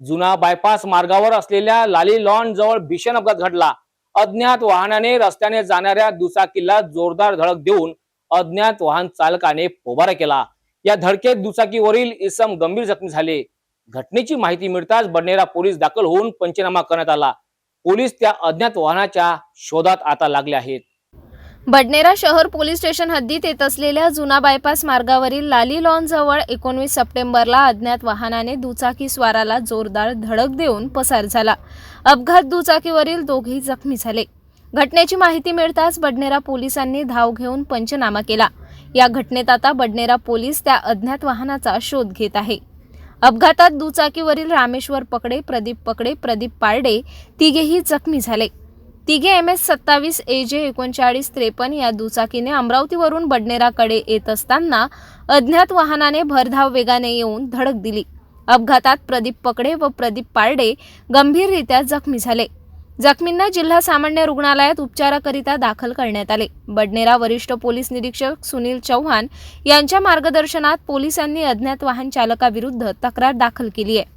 जुना बायपास मार्गावर असलेल्या लाली लॉन जवळ भीषण अपघात घडला. अज्ञात वाहनाने रस्त्याने जाणाऱ्या दुचाकीला जोरदार धडक देऊन अज्ञात वाहन चालकाने पोबारा केला. या धडकेत दुचाकीवरील इसम गंभीर जखमी झाले. घटनेची माहिती मिळताच बडनेरा पोलीस दाखल होऊन पंचनामा करण्यात आला. पोलीस त्या अज्ञात वाहनाच्या शोधात आता लागले आहेत. बडनेरा शहर पोलीस स्टेशन हद्दीत येत असलेल्या जुना बायपास मार्गावरील लाली लॉन जवळ एकोणवीस सप्टेंबरला अज्ञात वाहनाने दुचाकी स्वाराला जोरदार धडक देऊन पसार झाला. अपघात दुचाकीवरील दोघेही जखमी झाले. घटनेची माहिती मिळताच बडनेरा पोलिसांनी धाव घेऊन पंचनामा केला. या घटनेत आता बडनेरा पोलीस त्या अज्ञात वाहनाचा शोध घेत आहे. अपघातात दुचाकीवरील रामेश्वर पकडे प्रदीप पकडे प्रदीप पारडे तिघेही जखमी झाले. तिघे एम एस सत्तावीस ए जे एकोणचाळीस त्रेपन्न या दुचाकीने अमरावतीवरून बडनेराकडे येत असताना अज्ञात वाहनाने भरधाव वेगाने येऊन धडक दिली. अपघातात प्रदीप पकडे व प्रदीप पारडे गंभीररित्या जखमी झाले. जखमींना जिल्हा सामान्य रुग्णालयात उपचाराकरिता दाखल करण्यात आले. बडनेरा वरिष्ठ पोलीस निरीक्षक सुनील चव्हाण यांच्या मार्गदर्शनात पोलिसांनी अज्ञात वाहन चालकाविरुद्ध तक्रार दाखल केली आहे.